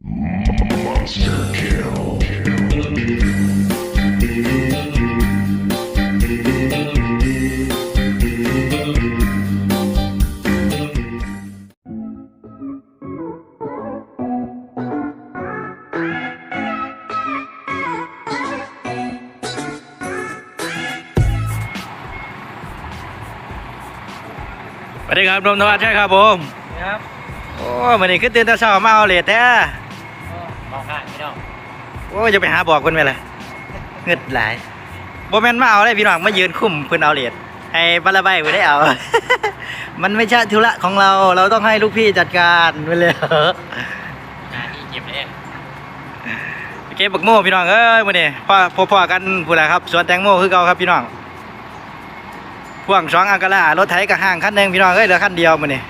Monster kill. สวัสดีครับนมทวัชใช่ครับผมครับโอ้วันนี้ขึ้นตื่นแต่เช้ามาเอาเลทแท้ มองข้างพี่น้องโอ้จะไปหาบอกคนไปเลยเงึดหลายโบแมนมาเอาเลยพี่น้องมายืนคุ้มเพื่นเอาเลทให้บาลาใบไม่ได้เอา มันไม่ใช่ธุระของเรา เราต้องให้ลูกพี่จัดการไปเลยหน้าที่เก็บเลยเก็บบักโม่พี่น้องเอ้ยวันนี้พ่อพ่อพ่อกันพูดอะไรครับสวนแตงโมคือเก่าครับพี่น้องพ่วงสองอังกะลารถไถกับห้างคันหนึ่งพี่น้องเอ้ยเหลือคันเดียวมันนี่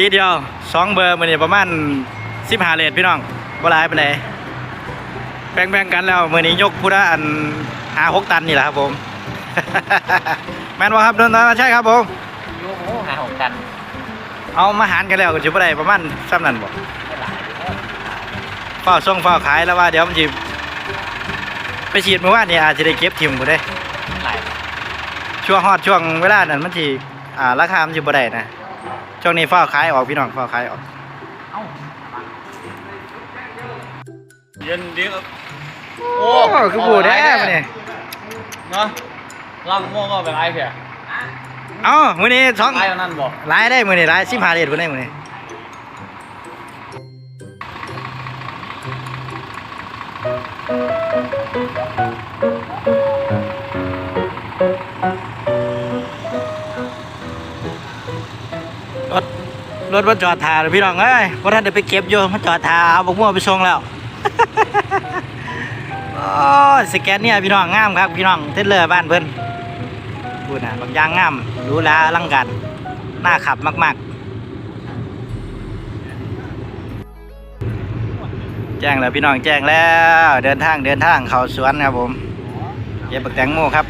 สีเดียวสองเบอร์มันนี่ประมาณสิบห้าเลทพี่น้องบ่หลายไปเลยแบ่งแบ่งๆกันแล้วมือนี้ยกพุทธอันหาหกตันนี่แหละครับผม แม่นว่าครับเดินทางมาใช่ครับผมโยโหหาหกกัน เอามาหารกันแล้วก็จะบ่ได้ประมาณซ้ำนั่นบ่ไม่หลายเฝ้าส่งเฝ้าขายแล้วว่าเดี๋ยวมันจะไปฉีดเมื่อวานนี่อาจจะได้เก็บทิมกูได้หลายช่วงฮอดช่วงเวลานั้นมันสิอ่าราคามันสิบ่ได้นะ ช่วงนี้เฝ้าขายออกพี่น้องเฝ้าขายออกเอ้าเย็นดีครับโอ้คือบูแท้มาเนี่ยเนาะลำม่วงก็เป็นไรเพียเอ้ามื้อนี้สองไรนั่นบอกหลายได้มื้อนี้หลาย15เหรียญพุ่นได้มื้อนี้ รถรถมาจอดท่าแล้วพี่น้องเอ้ยบ่ทันได้ไปเก็บอยู่มาจอดท่าเอาบกม่วงไปส่งแล้วโอ้สแกนเนี่ยพี่น้องงามครับพี่น้องเทเลอร์บ้านเพิ่นพูดนะบางอย่างงามรู้ลาอลังการน่าขับมาก ๆ แจ้งแล้วพี่น้องแจ้งแล้ว เดินทางเดินทางเขาสวนครับผมเก็บบักแตงโมครับ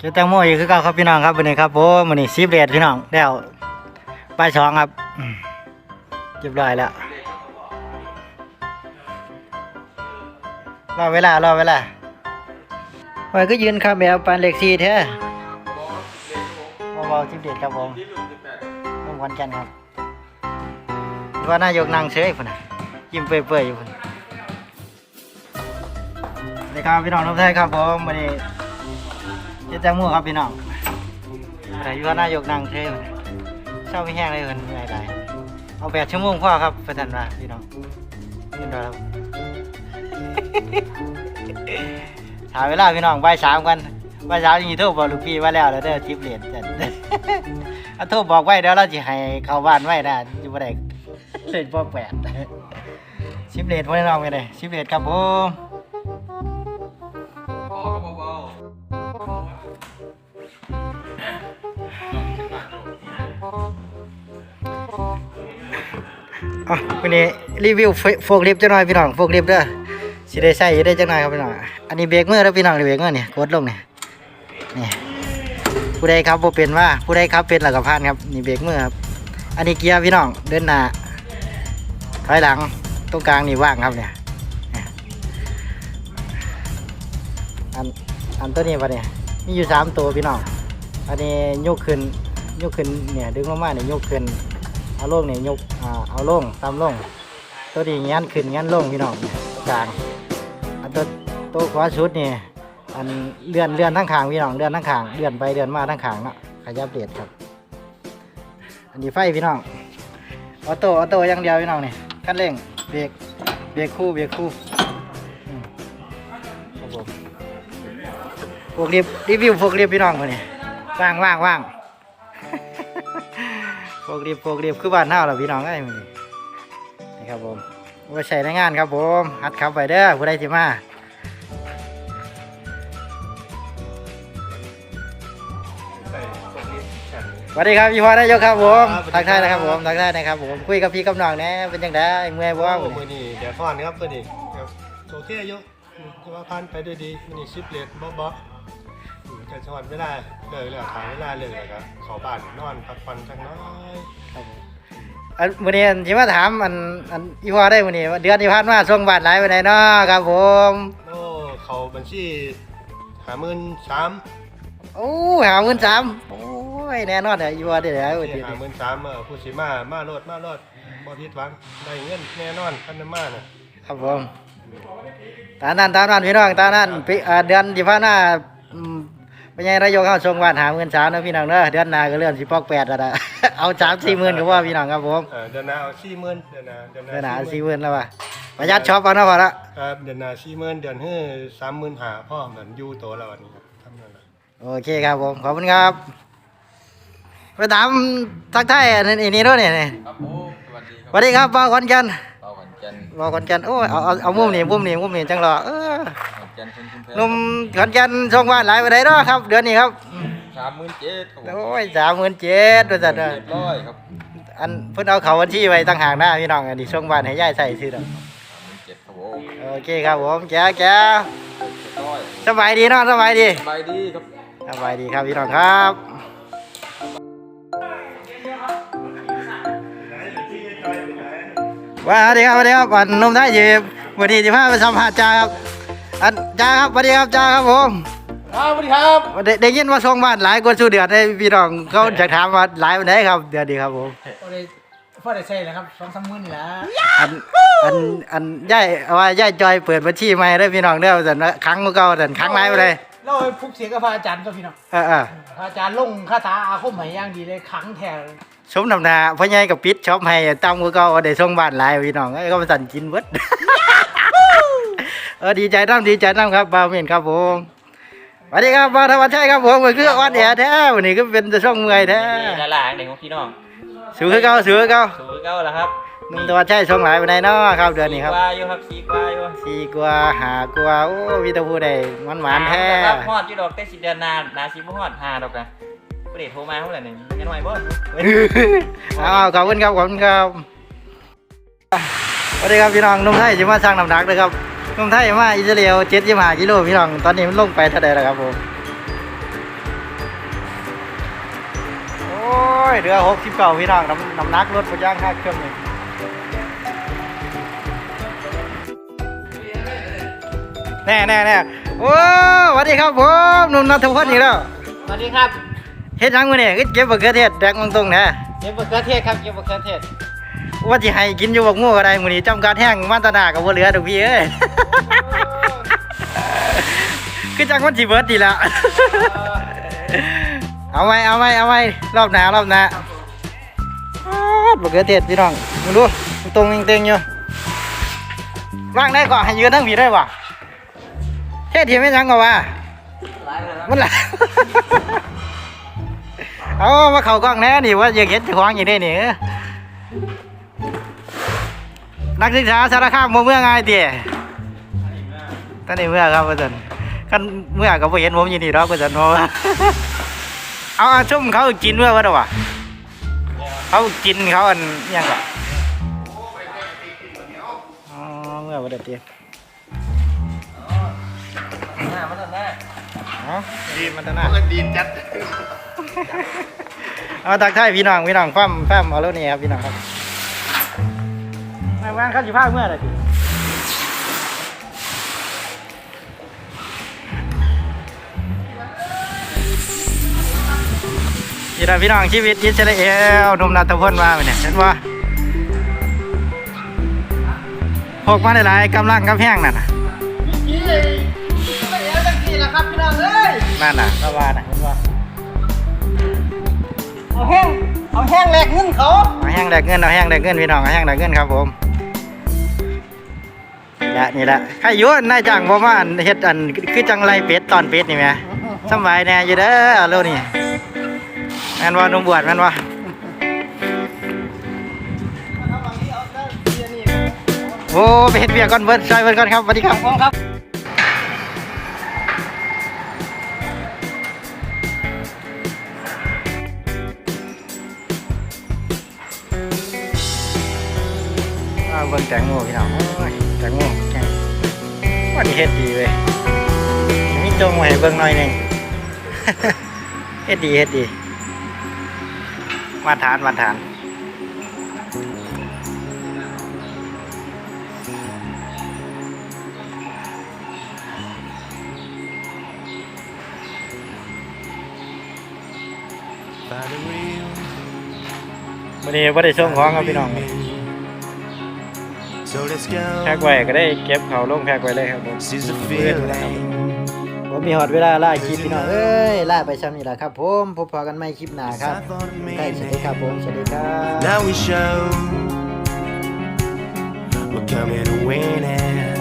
เจอแตงโมอีกคือเก่าครับพี่น้องครับวันนี้ครับผมวันนี้ซีเบรดพี่น้องแล้วป้ายสองครับอืมเรียบร้อยแล้วรอเวลารอเวลาไว้ก็ยืนครับแบบปานเล็กซีแท้เบาๆซีเบรดครับผมต้องวันจันทร์ครับว่านายกนั่งเฉยพุ่นน่ะยิ้มเปื่อยๆอยู่พุ่นสวัสดีครับพี่น้องทุกท่านครับผมวันนี้ จ๊แตงโมครับพี่น้องอะไรอยู่ว่านายกนั่งเท่เลยเศร้าไม่แห้งเลยเพิ่นหนื่อยหลายเอาแปดชั่วโมงพ่อครับประทันว่าพี่น้องนี่นครับถามเวลาพี่น้องบ่ายสามกันบ่ายสามยังโทรบอกลูกพี่ว่าแล้วแล้วเด้อทิปเลนจันเอาโทรบอกไว้เดี๋ยวเราจะให้เข้าบ้านไว้นะอยู่บ่ได้เลนพ่อแปดสิบเลนพ่อน้องไปเลยสิบเลนครับผม อะวันนี้รีวิวโฟกลิฟต์จังหน่อยพี่น้องโฟกลิฟต์เด้อสิได้ใส่ได้จังหน่อยครับพี่น้องอันนี้เบรกเมื่อแล้วพี่น้องเบรกมือเนี่ยกดลงเนี่ยนี่ผู้ใดครับบ่เป็นว่าผู้ใดครับเป็นหลักกับพานครับนี่เบรกเมื่อครับอันนี้เกียร์พี่น้องเดินหน้าถอยหลังตรงกลางนี่ว่างครับเนี่ยเนี่ยอันอันตัวนี้ปะเนี่ยมีอยู่สามตัวพี่น้องอันนี้ยกขึ้นยกขึ้นเนี่ยดึงลงมาเนี่ยยกขึ้น เอาลงเนี่ยยกอ่าเอาลงตามลง ตัวนี้งั้นขึ้นงั้นลงพี่น้องกลางอันตัวตัวขวาสุดนี่อันเลื่อนเลื่อนทั้งขางพี่น้องเลื่อนทั้งขางเลื่อนไปเลื่อนมาทั้งขางเนาะขยับเปลี่ยนครับ อันนี้ไฟพี่น้องออโต้ออโต้อย่างเดียวพี่น้องนี่คันเร่งเบรกเบรกคู่เบรกคู่ครับผมพวกรีบรีวิวพวกรีบพี่น้องมาเนี่ยว่างว่างว่าง กรีบพวกรีบคือบ้านเฮาล่ะพี่น้องไอ้ยมื้อนี้นี่ครับผมว่าใช้ในงานครับผมหัดขับไปเด้อผู้ใดสิมาสวัสดีครับพี่พอได้ยกครับผมครับสวัทัสกดีครับทายนะครับผมทักทายนะครับผมคุยกับพี่กับน้องแหน่เป็นจังไดเมื่อยบ่โอ้มื้อมือนี้นี่เดี๋ยวก่อนนะครับมือนี่ครับโอเคอยุจะว่าพันไปด้วยดีมือนี่ชิปเลดบ๊อบบ๊อบ อืมแต่จังหวัดเวลาเลยแล้วถามเวลาเลยแล้วก็เขอบ้านนอนพักผ่อนจังน้อยครับผมอันมื้อนี้สิมาถามอันอันอีพอได้มื้อนี้ว่าเดือนที่ผ่านมาส่งบาทหลายไปไหนใดเนาะครับผมโอ้เขาบัญชีหาหมื่นสามโอ้หาเงินสามโอ้ยแน่นอนเลยอีพอได้แล้วที่หาหมื่นสามเออผู้สิมามาโลดมาโลดบ่ผิดหวังได้เงินแน่นอนคันนั้นมาน่ะครับผมตามนั้นตามนั้นพี่น้องตามนั้นปีอ่าเดือนที่ผ่านมาอืม เป็นไงนายกเข้าส่งบาทหาเงินสามนะพี่น้องเด้อเดือนหน้าก็เลื่อนสิปอกแปดแล้วนะเอาสามสี่หมื่นก็ว่าพี่น้องครับผมเออเดือนหน้าเอาสี่หมื่นเดือนหน้าเดือนหเดือนหน้าน้าสี่หมื่นแล้วว่ะประหยัดช็อปเอาเนาะพอละครับเดือนหน้าสี่หมื่นเดือนเฮ้อสามหมื่นหาพ่อเหมือนอยู่โตแล้ววันนี้ครับทำนั่นแหละโอเคครับผมขอบคุณครับไปถามทักทายอันนี้นี่ด้วยเนี่ยครับผมสวัสดีคสรับวัสดีครับบ้าวขอนแก่นเราขอนแก่นบ้าวขอนแก่นโอ้ยเอาเอาเอามุมนี่มุมนี่มุมนี่จังหรอเออขอน แก่นคนชุมแพหนุ่มขอนแก่นส่งบ้านหลายไปไหนใดเนาะครับ เดือนนี้ครับสามหมื่นเจ็ดครับผมโอ้ยสามหมื่นเจ็ดด้วยสัตว์เรียบร้อยครับอันเพิ่นเอาเขาบัญชีไว้ตั้งห่างหน้าพี่น้องอันนี้ส่งบ้านให้ยายใส่ซื้อดอกสามหมื่นเจ็ดครับผมโอเคครับผมแก้วแก้วเรียบร้อยสบายดีเนาะสบายดี สบายดีครับ สบายดีครับพี่น้องครับว่าสวัสดีครับสวัสดีครับอันหนุ่มไทยจีบวันนี้จะพาไปสัมภาษณ์จ้าครับอัน จ้าครับสวัสดีครับจ้าครับผมครับสวัสดีครับได้ได้ยินว่าส่งบ้านหลายคนสู้เดือดให้พี่น้องเขาจะถามว่าหลายวันไหนครับเดือนนี้ครับผมพอได้พอได้ใช่แล้วครับสองสามมื้อนี่แหละอันอันอันย่ายว่าย่ายจอยเปิดบัญชีใหม่ได้อพี่น้องเด้อแต่ครั้งเก่าแต่ครั้งไรไปเลยเราไปพุกเสียกับพระอาจารย์ก็พี่น้องเออเออพระอาจารย์ลงคาถาอาคมใหม่ย่างดีเลยขังแถวสมนำหนาพ่อใหญ่กับปิดช็อปให้ตั้มเก่าได้ส่งบ้านหลายพี่น้องไอ้ก็มาสั่นกินเบิด เออดีใจน้ำดีใจน้ำครับบ่าวเมียนครับผมสวัสดีครับบ่าวธวัชชัยครับผมก็คืออ่อนแอแท้วันนี้ก็เป็นจะช่องเมื่อยแท้นี่ละลางเด็กของพี่น้องสูคือเก่าสูคือเก่าสูงเก้าแล้วครับหนุ่มธวัชชัยส่งหลายไปไหนเนาะครับเดือนนี้ครับสี่กว่าอยู่ครับสี่กว่าอยู่สี่กว่าหากว่าโอ้วิตาพูได้มันหวานแท้ครับฮอดอยู่ดอกแต่สิเดือนหนาหนาสิบ่ฮอดหาดอกนะประเดี๋ยวโทรมาเท่าไหร่หนึ่งยังไงบ่เอาขอบคุณครับขอบคุณครับสวัสดีครับพี่น้องหนุ่มไทยจะมาสร้างน้ำหนักเลยครับ หนุ่มไทยมาอิสราเอลเจ็ดสิบห้ากิโลพี่น้อง ตอนนี้มันลงไปเท่าใดแล้วครับผม โอ้ยเรือหกสิบเก้าพี่น้องน้ำน้ำหนักรถไปย่างค่าเครื่องนี่แน่แน่แน่โอ้สวัสดีครับผมหนุ่มนัทพลอีกแล้วสวัสดีครับเฮ็ดหยังมื้อนี้คือเก็บบักเขือเทศแดกตรงๆนะเก็บมะเขือเทศครับเก็บมะเขือเทศ ว่าสิให้กินอยู่บกงูก็ได้มื้อนี้จำการแห้งมาตนาก็บ่เหลือดอกพี่เอ้ยคือจังมันสิเบิดดีละเอาไหมเอาไหมเอาไหมรอบหน้ารอบหน้าบกเขือเทศพี่น้องมึงดูมันตรงเต็งๆอยู่ร่างได้ก่อนให้ยืนทั้งผีได้ว่ะเทศทีไม่ยังก็ว่ามันหลายเอามาเข้ากล้องแน่นี่ว่าอยากเห็นเจ้างอย่างนี้นี่ นักศึกษาสารคามบ่เมื่อไงายติตอนนี้เมื่อครับอาจารย์กันเมื่อก็บ่เห็นผมอยู่นี่ดอกอาจารย์เพราะว่าเอาเอาชุ่มเขากินเมื่อวันวะเขากินเขาอันอิหยังก่อนอ๋อเมื่อวันเดียวหน้ามันหน้าอ๋อดีมันตะหน้าเงินดีนจัดเอาตักทายพี่น้องพี่น้องฟั่มฟั่มเอาแล้วนี่ครับพี่น้องครับ มาบ้านเขาสิพาเมื่อไหร่ดิพี่น้องพี่น้องชีวิตอิสราเอลหนุ่มนัทพลมาเนี่ยเห็นว่าพกมาหลายๆกำลังกำแพงนั่นน่ะนี่ไม่เดี๋ยวจังกี้นะครับพี่น้องเอ้ยนั่นน่ะระวาน่ะเห็นว่าเอาแห้งเอาแห้งแหลกเงินเขาเอาแห้งแดกเงินเอาแห้งแดกเงินพี่น้องเอาแห้งแดกเงินครับผมนี่แห ละนี่แหละใครอยุ่นนายจ้างบ่มาอันเฮ็ดอันคือจังไรเป็ดตอนเป็ดนี่แหมเอสำบายแน่อยู่เด้อโลกนี่แม่นว่านุ่มบวชแม่นว่าโอ้ไปเฮ็ดเบียร์ก่อนเบิร์ดซอยเบิร์ดก่อนครับสวัสดีครับผมครับอ้าวเบิ่งแตงโมพี่น้องโอ้ยแตงโม แข็งว่าดีเฮ็ดดีเว้ยมีจงไว้ให้เบิ่งหน่อยหนึงเฮ็ดดีเฮ็ดดี มาทานมาทานวันนี้ไม่ได้ส่งของครับพี่น้อง So let's go. แพ็กไว้ก็ได้เก็บเขาลงแพ็กไว้เลยครับผม This is a feeling. ผมมีหอดเวลาล่าคลิปพี่น้องเอ้ยล่าไปซ้ำนี่แหละครับผมพบพอกันไม่คลิปหน้าครับ I thought of ใกล้สวัสดีครับผมสวัสดีครับ Now we show we're coming to win it.